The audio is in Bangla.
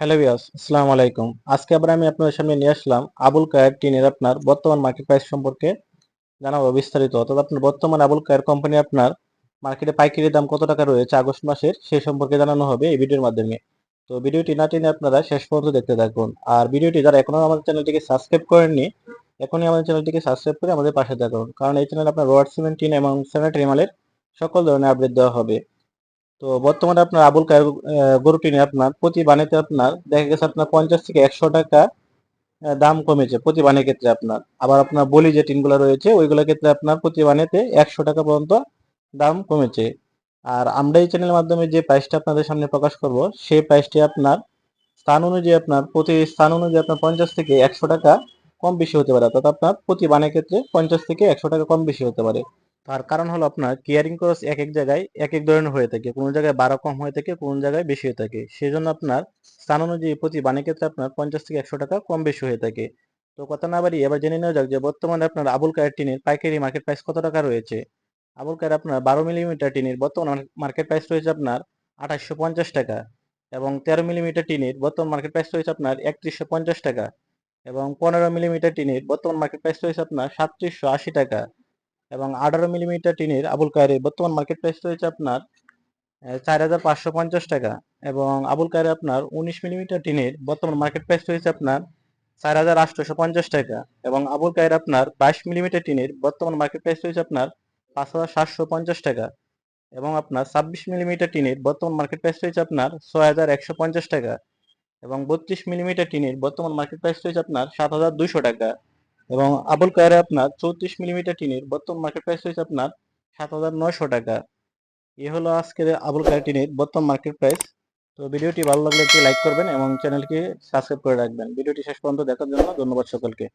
হ্যালো বিয়াস আসসালামু আলাইকুম। আজকে আবার আমি আপনাদের সামনে নিয়ে আসলাম আবুল কায়ের টিনের আপনার বর্তমান মার্কেট প্রাইস সম্পর্কে জানাব বিস্তারিত। অর্থাৎ আপনার বর্তমান আবুল কায়ের কোম্পানি আপনার মার্কেটে পাইকারি দাম কত টাকা রয়েছে আগস্ট মাসের সেই সম্পর্কে জানানো হবে এই ভিডিওর মাধ্যমে। তো ভিডিওটি না টেনে আপনারা শেষ পর্যন্ত দেখতে থাকুন। আর ভিডিওটি যারা এখনও আমাদের চ্যানেলটিকে সাবস্ক্রাইব করেননি, এখনই আমাদের চ্যানেলটিকে সাবস্ক্রাইব করে আমাদের পাশে থাকুন। কারণ এই চ্যানেলে আপনার রোয়ার্ড সিমেন্ট টিন এবং স্যানিটারি মালের সকল ধরনের আপডেট দেওয়া হবে। তো বর্তমানে আপনার আবুল কায়ের আহ, গরু টিনে আপনার প্রতি বানেতে আপনার দেখা গেছে আপনার পঞ্চাশ থেকে একশো টাকা দাম কমেছে প্রতি বানের ক্ষেত্রে আপনার। আবার আপনার বলি যে টিনগুলো রয়েছে ওইগুলোর ক্ষেত্রে আপনার প্রতি বানেতে একশো টাকা পর্যন্ত দাম কমেছে। আর আমরা এই চ্যানেলের মাধ্যমে যে প্রাইসটা আপনাদের সামনে প্রকাশ করব সেই প্রাইসটি আপনার স্থান অনুযায়ী আপনার প্রতি স্থান অনুযায়ী আপনার পঞ্চাশ থেকে একশো টাকা কম বেশি হতে পারে। অর্থাৎ আপনার প্রতি বানের ক্ষেত্রে পঞ্চাশ থেকে একশো টাকা কম বেশি হতে পারে। তার কারণ হলো আপনার কেয়ারিং খরচ এক এক জায়গায় এক এক ধরনের হয়ে থাকে। কোনো জায়গায় বারো কম হয়ে থাকে, কোন জায়গায় বেশি হয়ে থাকে। সেই জন্য আপনার স্থান অনুযায়ী প্রতি বানের ক্ষেত্রে আপনার পঞ্চাশ থেকে একশো টাকা কম বেশি হয়ে থাকে। তো কথা না বাড়ি এবার জেনে নেওয়া যাক যে বর্তমানে আপনার আবুল কায়ের টিনের পাইকারি মার্কেট প্রাইস কত টাকা রয়েছে? আবুল কায়ের আপনার বারো মিলিমিটার টিনের বর্তমান মার্কেট প্রাইস রয়েছে আপনার আঠাশশো পঞ্চাশ টাকা এবং তেরো মিলিমিটার টিনের বর্তমান মার্কেট প্রাইস রয়েছে আপনার একত্রিশশো পঞ্চাশ টাকা এবং পনেরো মিলিমিটার টিনের বর্তমান মার্কেট প্রাইস রয়েছে আপনার সাতত্রিশশো আশি টাকা। এবং আঠারো মিলিমিটার টিনের আবুল কায়ের বর্তমান মার্কেট প্রাইস রয়েছে আপনার চার হাজার পাঁচশো পঞ্চাশ টাকা এবং আবুল কায়ের আপনার উনিশ মিলিমিটার টিনের বর্তমান মার্কেট প্রাইস রয়েছে আপনার চার হাজার আটশোশো পঞ্চাশ টাকা এবং আবুল কায়ের আপনার বাইশ মিলিমিটার টিনের বর্তমান মার্কেট প্রাইস রয়েছে আপনার পাঁচ হাজার সাতশো পঞ্চাশ টাকা এবং আপনার ছাব্বিশ মিলিমিটার টিনের বর্তমান মার্কেট প্রাইস রয়েছে আপনার ছয় হাজার একশো পঞ্চাশ টাকা এবং বত্রিশ মিলিমিটার টিনের বর্তমান মার্কেট প্রাইস রয়েছে আপনার সাত হাজার দুইশো টাকা এবং আবুল কায়ারে আপনার চৌত্রিশ মিলিমিটার টিনের বর্তমান মার্কেট প্রাইস হয়েছে আপনার সাত হাজার নয়শো টাকা। এ হলো আজকের আবুল কায়ার টিনের বর্তমান মার্কেট প্রাইস তো ভিডিওটি ভালো লাগলে একটি লাইক করবেন এবং চ্যানেলকে সাবস্ক্রাইব করে রাখবেন। ভিডিওটি শেষ পর্যন্ত দেখার জন্য ধন্যবাদ সকলকে।